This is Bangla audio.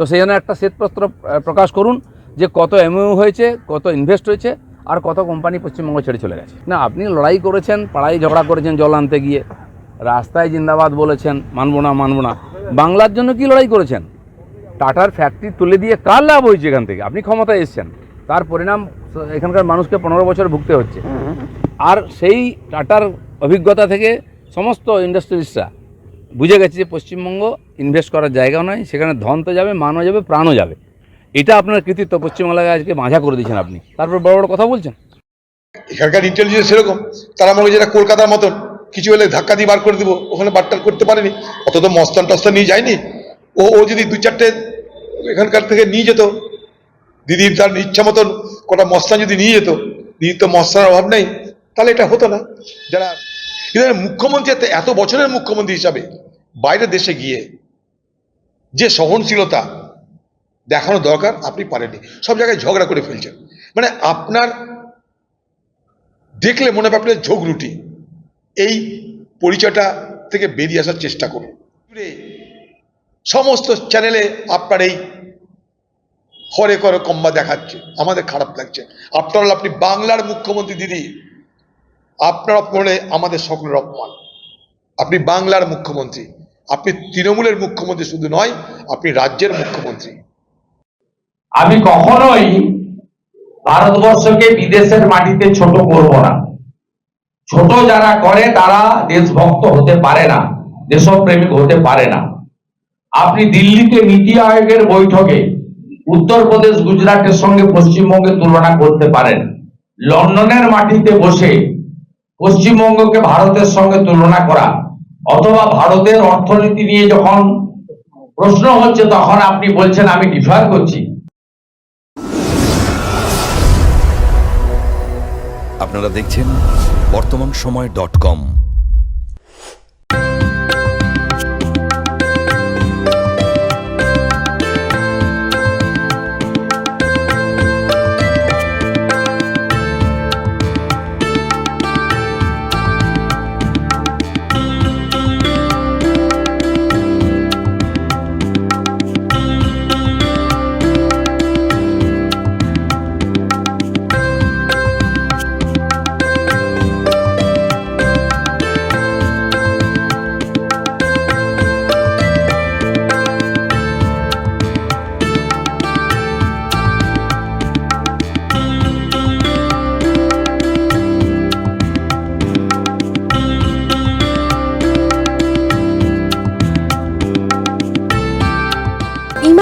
তো সেই জন্য একটা শ্বেতপত্র প্রকাশ করুন যে কত এমইউ হয়েছে, কত ইনভেস্ট হয়েছে আর কত কোম্পানি পশ্চিমবঙ্গ ছেড়ে চলে গেছে। না, আপনি লড়াই করেছেন, পাড়ায় ঝগড়া করেছেন জল আনতে গিয়ে, রাস্তায় জিন্দাবাদ বলেছেন, মানবো না মানবো না। বাংলার জন্য কি লড়াই করেছেন? টাটার ফ্যাক্টরি তুলে দিয়ে কার লাভ হয়েছে এখান থেকে? আপনি ক্ষমতায় এসছেন। তার পরিণাম এখানকার মানুষকে পনেরো বছর ভুগতে হচ্ছে। আর সেই টাটার অভিজ্ঞতা থেকে সমস্ত ইন্ডাস্ট্রিজরা বুঝে গেছে যে পশ্চিমবঙ্গ ইনভেস্ট করার জায়গা নয় সেখানে ধন তো যাবে, মানও যাবে, প্রাণও যাবে। এটা আপনার কৃতিত্ব পশ্চিমবাংলায় আজকে মাঝা করে দিয়েছেন আপনি। তারপর বড় বড় কথা বলছেন? এখানকার ইন্টেলিজেন্স সেরকম। তারা মনে যেটা কলকাতার মতন। কিছু হলে ধাক্কা দিয়ে বার করে দিব, ওখানে বারটার করতে পারেনি। অত তো মস্তান টস্তান নিয়ে যায়নি। ও ও যদি দু চারটে এখানকার থেকে নিয়ে যেত, দিদির তার ইচ্ছা মতন কটা মস্তান যদি নিয়ে যেত, দিদির তো মস্তার অভাব নেই, তাহলে এটা হতো না। যারা মুখ্যমন্ত্রী এত বছরের মুখ্যমন্ত্রী হিসাবে বাইরে দেশে গিয়ে যে সহনশীলতা দেখানো দরকার, আপনি পারেননি। সব জায়গায় ঝগড়া করে ফেলছেন। মানে আপনার দেখলে মনে হবে আপনার ঝোগরুটি এই পরিচয়টা থেকে বেরিয়ে আসার চেষ্টা করুন। সমস্ত চ্যানেলে আপনার এই হরে করে কম্বা দেখাচ্ছে। আমাদের খারাপ লাগছে। আপনার আপনি বাংলার মুখ্যমন্ত্রী দিদি। আপনার অপমানে আমাদের সকলের অপমান। আপনি বাংলার মুখ্যমন্ত্রী। আপনি তৃণমূলের মুখ্যমন্ত্রী শুধু নয়, আপনি রাজ্যের মুখ্যমন্ত্রী। আমি কখনোই ভারতবর্ষকে বিদেশের মাটিতে ছোট করব না। ছোট যারা করে, তারা দেশভক্ত হতে পারে না, দেশপ্রেমিক হতে পারে না। আপনি দিল্লিতে নীতি আয়োগের বৈঠকে উত্তরপ্রদেশ গুজরাটের সঙ্গে পশ্চিমবঙ্গের তুলনা করতে পারেন। লন্ডনের মাটিতে বসে পশ্চিমবঙ্গকে ভারতের সঙ্গে তুলনা করা অথবা ভারতের অর্থনীতি নিয়ে যখন প্রশ্ন হচ্ছে, তখন আপনি বলছেন, আমি ডিফার করছি। আপনারা দেখছেন বর্তমান সময় ডট কম।